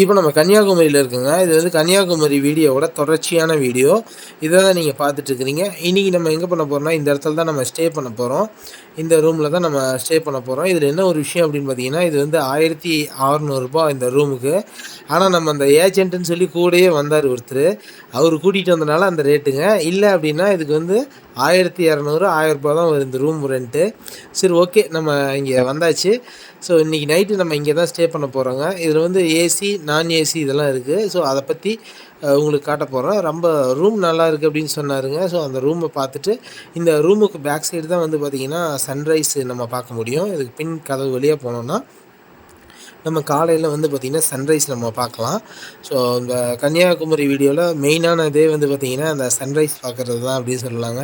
இப்போ நம்ம கன்னியாகுமரியில் இருக்குங்க. இது வந்து கன்னியாகுமரி வீடியோவோட தொடர்ச்சியான வீடியோ. இதை தான் நீங்கள் பார்த்துட்ருக்குறீங்க இன்றைக்கி நம்ம எங்கே பண்ண போகிறோம்னா இந்த இடத்துல தான் நம்ம ஸ்டே பண்ண போகிறோம் இந்த ரூமில் தான் நம்ம ஸ்டே பண்ண போகிறோம் இதில் என்ன ஒரு விஷயம் அப்படின்னு பார்த்தீங்கன்னா இது வந்து ஆயிரத்தி அறநூறுபா இந்த ரூமுக்கு. ஆனால் நம்ம அந்த ஏஜென்ட்டுன்னு சொல்லி கூடயே வந்தார் ஒருத்தர். அவர் கூட்டிகிட்டு வந்தனால அந்த ரேட்டுங்க. இல்லை அப்படின்னா இதுக்கு வந்து ஆயிரத்தி இரநூறு ஆயிரரூபா தான் வரும் இந்த ரூம் ரெண்ட்டு. சரி ஓகே. நம்ம இங்கே வந்தாச்சு. ஸோ இன்றைக்கி நைட்டு நம்ம இங்கே தான் ஸ்டே பண்ண போகிறோங்க இதில் வந்து ஏசி நான் ஏசி இதெல்லாம் இருக்குது ஸோ அதை பற்றி உங்களுக்கு காட்ட போகிறோம் ரொம்ப ரூம் நல்லா இருக்குது அப்படின்னு சொன்னாருங்க. ஸோ அந்த ரூமை பார்த்துட்டு இந்த ரூமுக்கு பேக் சைடு தான் வந்து பார்த்திங்கன்னா சன்ரைஸ் நம்ம பார்க்க முடியும். இதுக்கு பின் கதவு வழியாக போனோம்னா நம்ம காலையில் வந்து பார்த்திங்கன்னா சன்ரைஸ் நம்ம பார்க்கலாம். ஸோ இந்த கன்னியாகுமரி வீடியோவில் மெயினான இதே வந்து பார்த்திங்கன்னா அந்த சன்ரைஸ் பார்க்குறது தான் அப்படின்னு சொல்லலாங்க.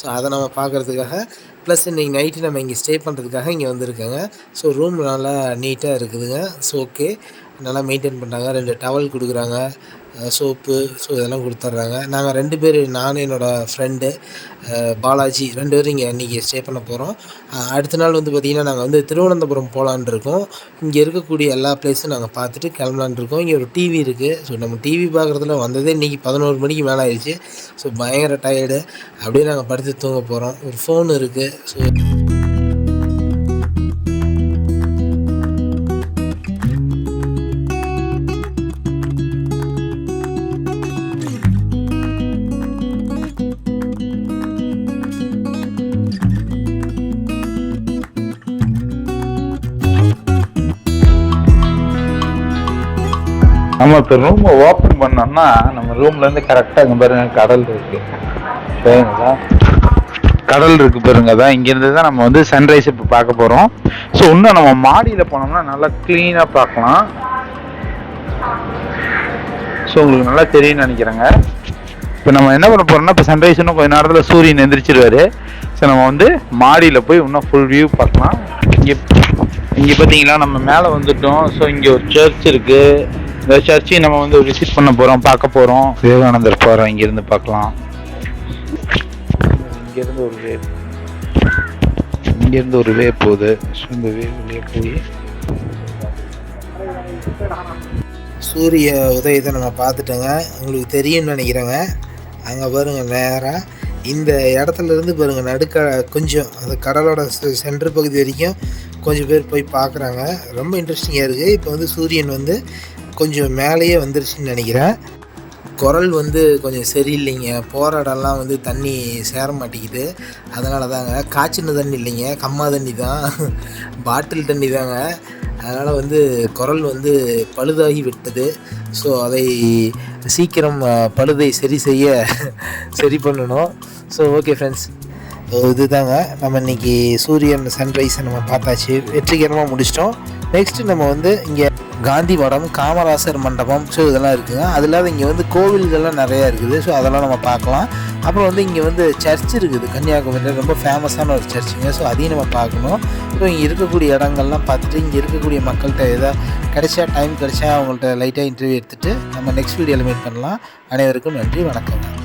ஸோ அதை நம்ம பார்க்குறதுக்காக ப்ளஸ் இன்றைக்கி நைட்டு நம்ம இங்கே ஸ்டே பண்ணுறதுக்காக இங்கே வந்திருக்கேங்க. ஸோ ரூம் நல்லா நீட்டாக இருக்குதுங்க. ஸோ ஓகே நல்லா மெயின்டைன் பண்ணுறாங்க ரெண்டு டவல் கொடுக்குறாங்க. சோப்பு ஸோ இதெல்லாம் கொடுத்துட்றாங்க நாங்கள் ரெண்டு பேர் நான் என்னோடய ஃப்ரெண்டு பாலாஜி ரெண்டு பேரும் இங்கே இன்றைக்கி ஸ்டே பண்ண போகிறோம் அடுத்த நாள் வந்து பார்த்திங்கன்னா நாங்கள் வந்து திருவனந்தபுரம் போகலான் இருக்கோம். இங்கே இருக்கக்கூடிய எல்லா பிளேஸும் நாங்கள் பார்த்துட்டு கிளம்பலான் இருக்கோம். இங்கே ஒரு டிவி இருக்குது ஸோ நம்ம டிவி பார்க்குறதுல வந்ததே இன்றைக்கி பதினோரு மணிக்கு மேலே ஆயிடுச்சு. ஸோ பயங்கர டயர்டு அப்படியே நாங்கள் படுத்து தூங்க போகிறோம் ஒரு ஃபோன் இருக்குது ஸோ நம்ம இப்போ ரூமை ஓப்பன் பண்ணோம்னா நம்ம ரூம்லேருந்து கரெக்டாக இங்கே பாருங்க கடல் இருக்கு. சரிங்களா? கடல் இருக்கு பாருங்க தான் இங்கேருந்து தான் நம்ம வந்து சன்ரைஸ் இப்போ பார்க்க போகிறோம் ஸோ இன்னும் நம்ம மாடியில் போனோம்னா நல்லா க்ளீனாக பார்க்கலாம். ஸோ உங்களுக்கு நல்லா தெரியும்னு நினைக்கிறேங்க. இப்போ நம்ம என்ன பண்ண போகிறோம்னா இப்போ சன்ரைஸ் இன்னும் கொஞ்ச நேரத்தில் சூரியன் எந்திரிச்சிருவாரு. ஸோ நம்ம வந்து மாடியில் போய் இன்னும் ஃபுல் வியூ பார்க்கலாம். இங்கே இங்கே பார்த்தீங்களா நம்ம மேலே வந்துட்டோம். ஸோ இங்கே ஒரு சர்ச் இருக்குது இந்த சர்ச்சையும் நம்ம வந்து விசிட் பண்ண போகிறோம் பார்க்க போகிறோம் விவேகானந்தர் போகிறோம் இங்கேருந்து பார்க்கலாம். இங்கேருந்து ஒரு வே இங்கேருந்து ஒரு வே போகுது. ஸோ இந்த வே வழியாக போய். சூரிய உதயத்தை நம்ம பார்த்துட்டோங்க. உங்களுக்கு தெரியும்னு நினைக்கிறேங்க. அங்கே பாருங்கள் நேராக இந்த இடத்துல இருந்து பாருங்கள் நடுக்க கொஞ்சம் அந்த கடலோட சென்டர் பகுதி வரைக்கும் கொஞ்சம் பேர் போய் பார்க்குறாங்க. ரொம்ப இன்ட்ரெஸ்டிங்காக இருக்குது இப்போ வந்து சூரியன் வந்து கொஞ்சம் மேலேயே வந்துருச்சுன்னு நினைக்கிறேன். குரல் வந்து கொஞ்சம் சரியில்லைங்க. போகிற இடம்லாம் வந்து தண்ணி சேர மாட்டேங்குது. அதனால தாங்க. காய்ச்சின தண்ணி இல்லைங்க. கம்மா தண்ணி தான். பாட்டில் தண்ணி தாங்க. அதனால் வந்து குரல் வந்து பழுதாகி விட்டது. ஸோ அதை சீக்கிரம் பழுதை சரி செய்ய சரி பண்ணணும். ஸோ ஓகே ஃப்ரெண்ட்ஸ் இதுதாங்க. நம்ம இன்றைக்கி சூரியன் சன்ரைஸை நம்ம பார்த்தாச்சு. வெற்றிகரமாக முடிச்சிட்டோம். நெக்ஸ்ட்டு நம்ம வந்து இங்கே காந்திமடம் காமராசர் மண்டபம் ஸோ இதெல்லாம் இருக்குதுங்க அது இல்லாத இங்கே வந்து கோவில்கள்லாம் நிறையா இருக்குது. ஸோ அதெல்லாம் நம்ம பார்க்கலாம். அப்புறம் வந்து இங்கே வந்து சர்ச் இருக்குது. கன்னியாகுமரியில் ரொம்ப ஃபேமஸான ஒரு சர்ச்சுங்க ஸோ அதையும் நம்ம பார்க்கணும். ஸோ இங்கே இருக்கக்கூடிய இடங்கள்லாம் பார்த்துட்டு இங்கே இருக்கக்கூடிய மக்கள்கிட்ட எதாவது கிடைச்சா டைம் கிடைச்சா அவங்கள்ட்ட லைட்டாக இன்டர்வியூ எடுத்துகிட்டு நம்ம நெக்ஸ்ட் வீடியோவில் மீட் பண்ணலாம். அனைவருக்கும் நன்றி வணக்கங்க.